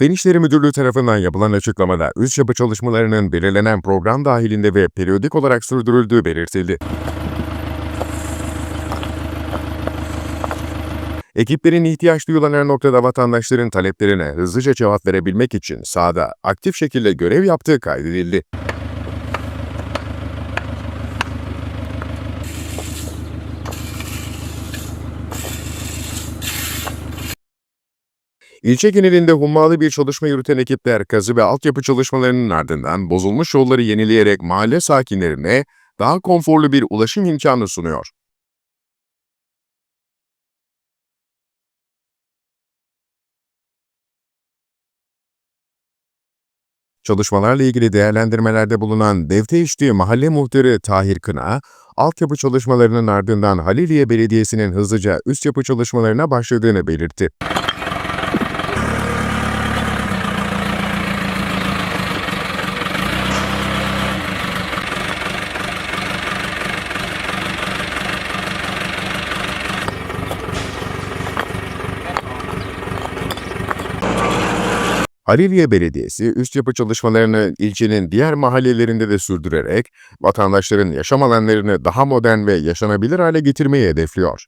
Fen İşleri Müdürlüğü tarafından yapılan açıklamada üst yapı çalışmalarının belirlenen program dahilinde ve periyodik olarak sürdürüldüğü belirtildi. Ekiplerin ihtiyaç duyulan her noktada vatandaşların taleplerine hızlıca cevap verebilmek için sahada aktif şekilde görev yaptığı kaydedildi. İlçe genelinde hummalı bir çalışma yürüten ekipler kazı ve altyapı çalışmalarının ardından bozulmuş yolları yenileyerek mahalle sakinlerine daha konforlu bir ulaşım imkanı sunuyor. Çalışmalarla ilgili değerlendirmelerde bulunan Devteişti Mahalle Muhtarı Tahir Kına, altyapı çalışmalarının ardından Haliliye Belediyesi'nin hızlıca üst yapı çalışmalarına başladığını belirtti. Haliliye Belediyesi üst yapı çalışmalarını ilçenin diğer mahallelerinde de sürdürerek vatandaşların yaşam alanlarını daha modern ve yaşanabilir hale getirmeyi hedefliyor.